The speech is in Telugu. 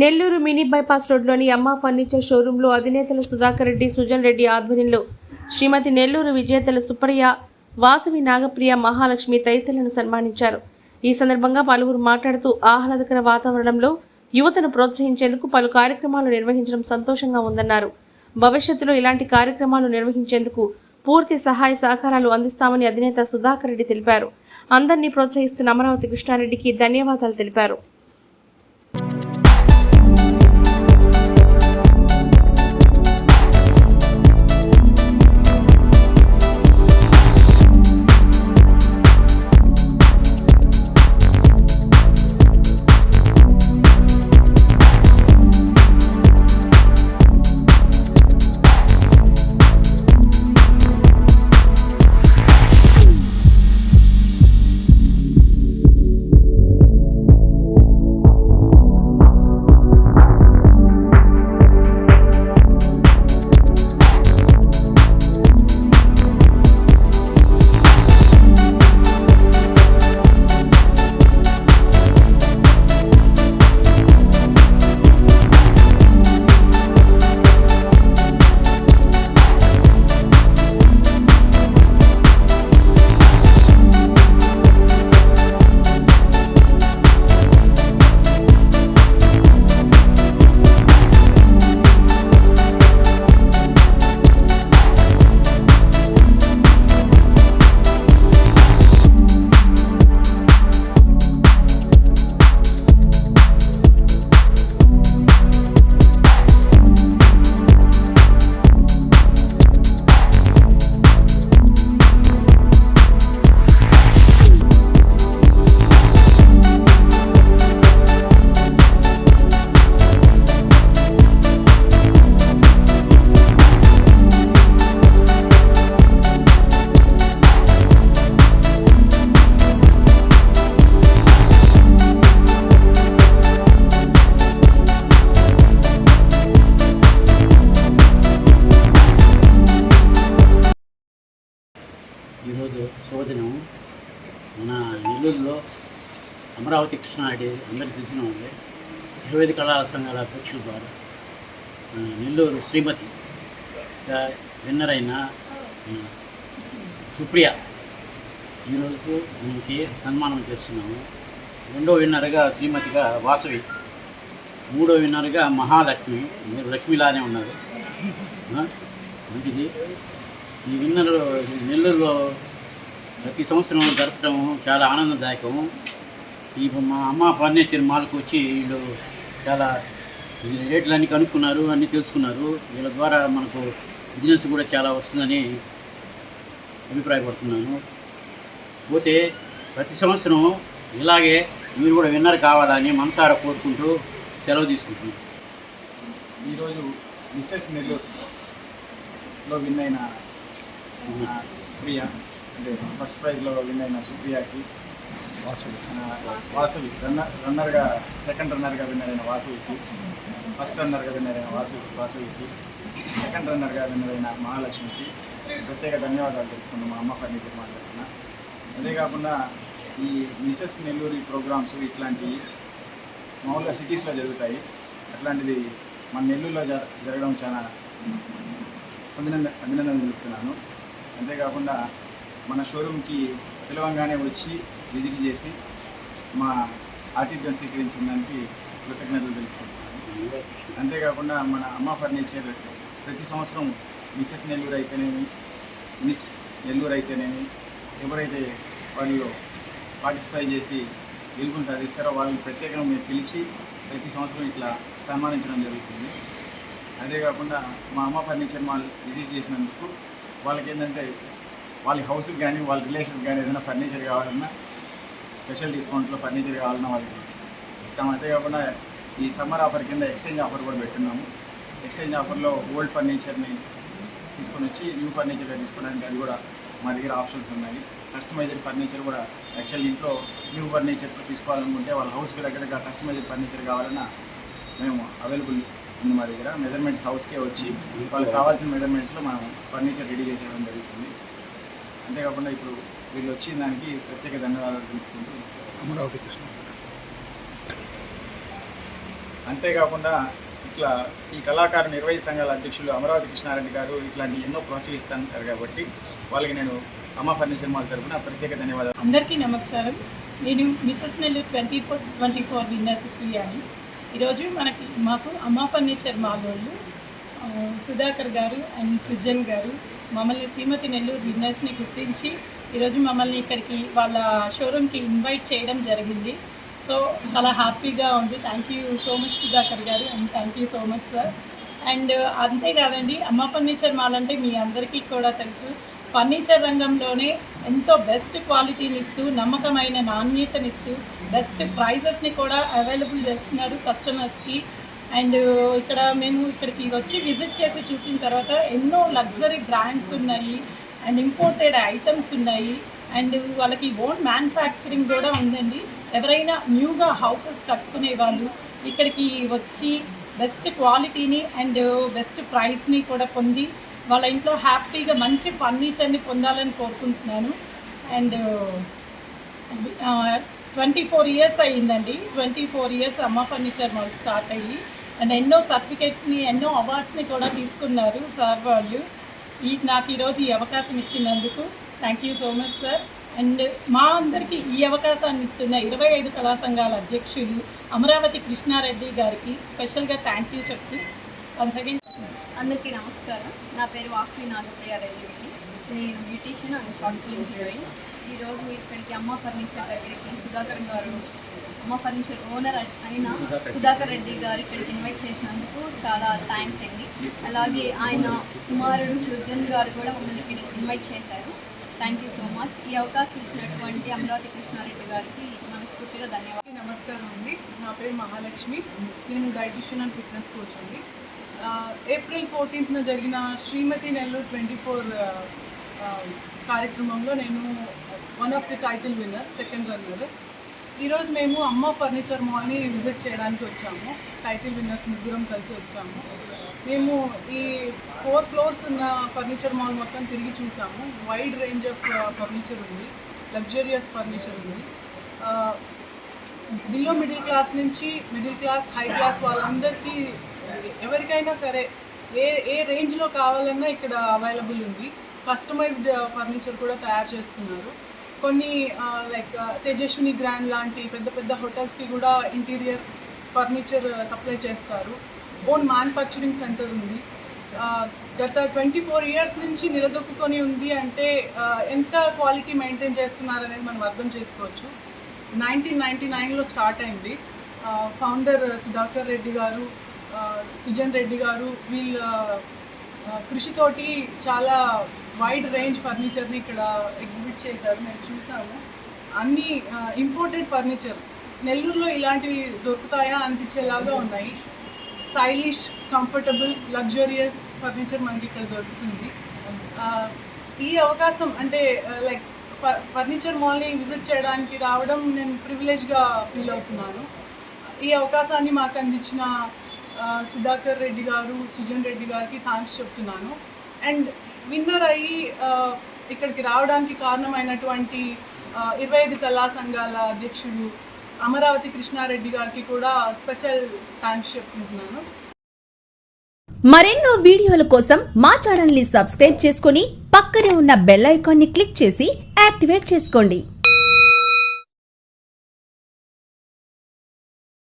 నెల్లూరు మినీ బైపాస్ రోడ్లోని అమ్మ ఫర్నిచర్ షోరూంలో అధినేతలు సుధాకర్ రెడ్డి సుజన్ రెడ్డి ఆధ్వర్యంలో శ్రీమతి నెల్లూరు విజేతల సుప్రియ వాసవి నాగప్రియ మహాలక్ష్మి తదితరులను సన్మానించారు. ఈ సందర్భంగా పలువురు మాట్లాడుతూ ఆహ్లాదకర వాతావరణంలో యువతను ప్రోత్సహించేందుకు పలు కార్యక్రమాలు నిర్వహించడం సంతోషంగా ఉందన్నారు. భవిష్యత్తులో ఇలాంటి కార్యక్రమాలు నిర్వహించేందుకు పూర్తి సహాయ సహకారాలు అందిస్తామని అధినేత సుధాకర్ రెడ్డి తెలిపారు. అందరినీ ప్రోత్సహిస్తున్న అమరావతి కృష్ణారెడ్డికి ధన్యవాదాలు తెలిపారు. అమరావతి కృష్ణాడి అందరికీ తెలిసిన వాళ్ళే. ఇరవై కళా సంఘాల అధ్యక్షుల ద్వారా నెల్లూరు శ్రీమతి విన్నర్ అయిన సుప్రియ. ఈరోజు దీనికి సన్మానం చేస్తున్నాము. రెండో విన్నర్గా శ్రీమతిగా వాసవి. మూడో విన్నర్గా మహాలక్ష్మి. మీరు లక్ష్మిలానే ఉన్నారు. మంచిది. ఈ విన్నర్ నెల్లూరులో ప్రతి సంవత్సరం జరపడం చాలా ఆనందదాయకము. ఈ మా అమ్మ ఫర్నిచర్ మాల్కి వచ్చి వీళ్ళు చాలా రేట్లు అన్నీ కనుక్కున్నారు అన్నీ తెలుసుకున్నారు. వీళ్ళ ద్వారా మనకు బిజినెస్ కూడా చాలా వస్తుందని అభిప్రాయపడుతున్నాను. పోతే ప్రతి సంవత్సరం ఇలాగే మీరు కూడా విన్నర్ కావాలని మనసారా కోరుకుంటూ సెలవు తీసుకుంటున్నాను ఈరోజు మిస్సెస్ నెల్లూరులో విన్ అయిన సుప్రియ అంటే ఫస్ట్ ప్రైజ్లో విన్ అయిన సుప్రియకి వాసవి వాసవి రన్నర్ రన్నర్గా సెకండ్ రన్నర్గా విన్నర్ అయిన వాసవికి ఫస్ట్ రన్నర్గా విన్నర్ అయిన వాసు వాసవికి సెకండ్ రన్నర్గా విన్నర్ అయిన మహాలక్ష్మికి ప్రత్యేక ధన్యవాదాలు తెలుపుకున్నాం మా అమ్మ ఫర్నిచర్ మాట్లాడుతున్నా అదే కాకుండా ఈ మిసెస్ నెల్లూరి ప్రోగ్రామ్స్ ఇట్లాంటివి మామూలుగా సిటీస్లో జరుగుతాయి. అట్లాంటిది మన నెల్లూరులో జర జరగడం చాలా అభినందన అభినందన తెలుపుతున్నాను. అంతేకాకుండా మన షోరూమ్కి పిలవంగానే వచ్చి విజిట్ చేసి మా ఆతిథ్యం స్వీకరించిన దానికి కృతజ్ఞతలు తెలుపుకుంటున్నాను. అంతేకాకుండా మన అమ్మ ఫర్నిచర్ ప్రతి సంవత్సరం మిస్సెస్ నెల్లూరు అయితేనేమి మిస్ నెల్లూరు అయితేనేమి ఎవరైతే వాళ్ళు పార్టిసిపై చేసి గెలుపుని సాధిస్తారో వాళ్ళని ప్రత్యేకంగా మేము పిలిచి ప్రతి సంవత్సరం ఇట్లా సన్మానించడం జరుగుతుంది. అదే కాకుండా మా అమ్మ ఫర్నిచర్ మాల్ విజిట్ చేసినందుకు వాళ్ళకి ఏంటంటే వాళ్ళ హౌస్కి కానీ వాళ్ళ రిలేషన్కి కానీ ఏదైనా ఫర్నిచర్ కావాలన్నా స్పెషల్ డిస్కౌంట్లో ఫర్నిచర్ కావాలన్నా వాళ్ళకి ఇస్తాం. అంతే కాకుండా ఈ సమ్మర్ ఆఫర్ కింద ఎక్స్చేంజ్ ఆఫర్ కూడా పెట్టున్నాము. ఎక్స్చేంజ్ ఆఫర్లో ఓల్డ్ ఫర్నిచర్ని తీసుకొని వచ్చి న్యూ ఫర్నిచర్గా తీసుకోవడానికి అది కూడా మా దగ్గర ఆప్షన్స్ ఉన్నాయి. కస్టమైజ్డ్ ఫర్నిచర్ కూడా యాక్చువల్ ఇంట్లో న్యూ ఫర్నిచర్ తీసుకోవాలనుకుంటే వాళ్ళ హౌస్కి దగ్గరగా కస్టమైజ్డ్ ఫర్నిచర్ కావాలన్నా మేము అవైలబుల్ ఉంది మా దగ్గర. మెజర్మెంట్స్ హౌస్కే వచ్చి వాళ్ళకి కావాల్సిన మెజర్మెంట్స్లో మనం ఫర్నిచర్ రెడీ చేసేయడం జరుగుతుంది. అంతేకాకుండా ఇప్పుడు వీళ్ళు వచ్చిన దానికి ప్రత్యేక ధన్యవాదాలు తెలుపుకుంటూ అమరావతి కృష్ణ అంతేకాకుండా ఇట్లా ఈ కళాకారు నిర్వహి సంఘాల అధ్యక్షులు అమరావతి కృష్ణారెడ్డి గారు ఇట్లాంటి ఎన్నో ప్రోత్సహిస్తుంటారు కాబట్టి వాళ్ళకి నేను అమ్మ ఫర్నిచర్ మాల్ తరఫున ప్రత్యేక ధన్యవాదాలు. అందరికీ నమస్కారం. నేను Mrs Nellore twenty four twenty four winners ప్రియాని. ఈరోజు మనకి మాకు అమ్మ ఫర్నిచర్ మాల్ వాళ్ళు సుధాకర్ గారు అండ్ సుజన్ గారు. మమ్మల్ని శ్రీమతి నెల్లూరు విన్నర్స్ని గుర్తించి ఈరోజు మమ్మల్ని ఇక్కడికి వాళ్ళ షోరూమ్కి ఇన్వైట్ చేయడం జరిగింది. సో చాలా హ్యాపీగా ఉంది. Thank you so much Sudhakar గారు and thank you so much sir and అంతేకాదండి అమ్మ ఫర్నిచర్ మాల్ అంటే మీ అందరికీ కూడా తెలుసు. ఫర్నిచర్ రంగంలోనే ఎంతో బెస్ట్ క్వాలిటీని ఇస్తూ నమ్మకమైన నాణ్యతనిస్తూ బెస్ట్ ప్రైజెస్ని కూడా అవైలబుల్ చేస్తున్నారు కస్టమర్స్కి అండ్ ఇక్కడ మేము ఇక్కడికి వచ్చి విజిట్ చేసి చూసిన తర్వాత ఎన్నో లగ్జరీ బ్రాండ్స్ ఉన్నాయి అండ్ ఇంపోర్టెడ్ ఐటమ్స్ ఉన్నాయి. అండ్ వాళ్ళకి ఓన్ మ్యానుఫ్యాక్చరింగ్ కూడా ఉందండి. ఎవరైనా న్యూగా హౌసెస్ కట్టుకునే వాళ్ళు ఇక్కడికి వచ్చి బెస్ట్ క్వాలిటీని అండ్ బెస్ట్ ప్రైస్ని కూడా పొంది వాళ్ళ ఇంట్లో హ్యాపీగా మంచి ఫర్నిచర్ని పొందాలని కోరుకుంటున్నాను. అండ్ ట్వంటీ ఫోర్ ఇయర్స్ అయ్యిందండి. Twenty four years Amma furniture mall start అయ్యి. అండ్ ఎన్నో సర్టిఫికేట్స్ని ఎన్నో అవార్డ్స్ని కూడా తీసుకున్నారు సార్ వాళ్ళు. ఈ నాకు ఈరోజు ఈ అవకాశం ఇచ్చినందుకు thank you so much sir. And మా అందరికీ ఈ అవకాశాన్ని ఇస్తున్న ఇరవై ఐదు కళా సంఘాల అధ్యక్షులు అమరావతి కృష్ణారెడ్డి గారికి స్పెషల్గా థ్యాంక్ యూ చెప్తూ అందరికీ నమస్కారం. నా పేరు వాసవి నాగప్రియ రెడ్డి నేను బ్యూటీషియన్ అండ్ కాన్ఫిలింగ్ హీరోయిన్. ఈరోజు ఇక్కడికి అమ్మ ఫర్నిచర్ దగ్గరికి సుధాకర్ గారు అమ్మ ఫర్నిచర్ ఓనర్ అయిన సుధాకర్ రెడ్డి. గారు ఇక్కడికి ఇన్వైట్ చేసినందుకు చాలా థ్యాంక్స్ అండి. అలాగే ఆయన కుమారుడు సుర్జన్ గారు కూడా మమ్మల్ని ఇక్కడికి ఇన్వైట్ చేశారు. థ్యాంక్ యూ సో మచ్ ఈ అవకాశం ఇచ్చినటువంటి అమరావతి కృష్ణారెడ్డి గారికి మనస్ఫూర్తిగా ధన్యవాదాలు. నమస్కారం అండి. నా పేరు మహాలక్ష్మి. నేను డైటిషియన్ అండ్ ఫిట్నెస్ కోచ్ అండి. ఏప్రిల్ ఫోర్టీన్త్న జరిగిన శ్రీమతి నెల్లూరు ట్వంటీ ఫోర్ కార్యక్రమంలో నేను one of the title winner second runner. ఈరోజు మేము అమ్మ ఫర్నిచర్ మాల్ని విజిట్ చేయడానికి వచ్చాము. టైటిల్ విన్నర్స్ ముగ్గురం కలిసి వచ్చాము. మేము ఈ ఫోర్ ఫ్లోర్స్ ఉన్న ఫర్నిచర్ మాల్ మొత్తం తిరిగి చూసాము. వైడ్ రేంజ్ ఆఫ్ ఫర్నిచర్ ఉంది. లగ్జరియస్ ఫర్నిచర్ ఉంది. బిలో మిడిల్ క్లాస్ నుంచి మిడిల్ క్లాస్ హై క్లాస్ వాళ్ళందరికీ ఎవరికైనా సరే ఏ ఏ రేంజ్లో కావాలన్నా ఇక్కడ అవైలబుల్ ఉంది. కస్టమైజ్డ్ ఫర్నిచర్ uh, కూడా తయారు చేస్తున్నారు. కొన్ని లైక్ తేజస్విని గ్రాండ్ లాంటి పెద్ద పెద్ద హోటల్స్కి కూడా ఇంటీరియర్ ఫర్నిచర్ సప్లై చేస్తారు. ఓన్ మ్యానుఫ్యాక్చరింగ్ సెంటర్ ఉంది. గత ట్వంటీ ఫోర్ ఇయర్స్ నుంచి నిలదొక్కుకొని ఉంది అంటే ఎంత క్వాలిటీ మెయింటైన్ చేస్తున్నారు అనేది మనం అర్థం చేసుకోవచ్చు. నైన్టీన్ నైంటీ నైన్లో స్టార్ట్ అయింది. ఫౌండర్ సుధాకర్ రెడ్డి గారు సుజన్ రెడ్డి గారు వీళ్ళ కృషితోటి చాలా వైడ్ రేంజ్ ఫర్నిచర్ని ఇక్కడ ఎగ్జిబిట్ చేశారు మేము చూసాము. అన్ని ఇంపోర్టెడ్ ఫర్నిచర్ నెల్లూరులో ఇలాంటివి దొరుకుతాయా అనిపించేలాగా ఉన్నాయి. స్టైలిష్ కంఫర్టబుల్ లగ్జరియస్ ఫర్నిచర్ మనకి ఇక్కడ దొరుకుతుంది. ఈ అవకాశం అంటే లైక్ ఫర్నిచర్ మాల్ని విజిట్ చేయడానికి రావడం నేను ప్రివిలేజ్గా ఫీల్ అవుతున్నాను. ఈ అవకాశాన్ని మాకు అందించిన సుధాకర్ రెడ్డి గారు సుజన్ రెడ్డి గారికి థ్యాంక్స్ చెప్తున్నాను. అండ్ విన్నర్ అయ్యి ఇక్కడికి రావడానికి కారణమైనటువంటి ఇరవై ఐదు కళా సంఘాల అధ్యక్షుడు అమరావతి కృష్ణారెడ్డి గారికి కూడా స్పెషల్ థ్యాంక్స్ చెప్పుకుంటున్నాను. మరెన్నో వీడియోల కోసం మా ఛానల్ని సబ్స్క్రైబ్ చేసుకుని పక్కనే ఉన్న బెల్ ఐకాన్ని క్లిక్ చేసి యాక్టివేట్ చేసుకోండి.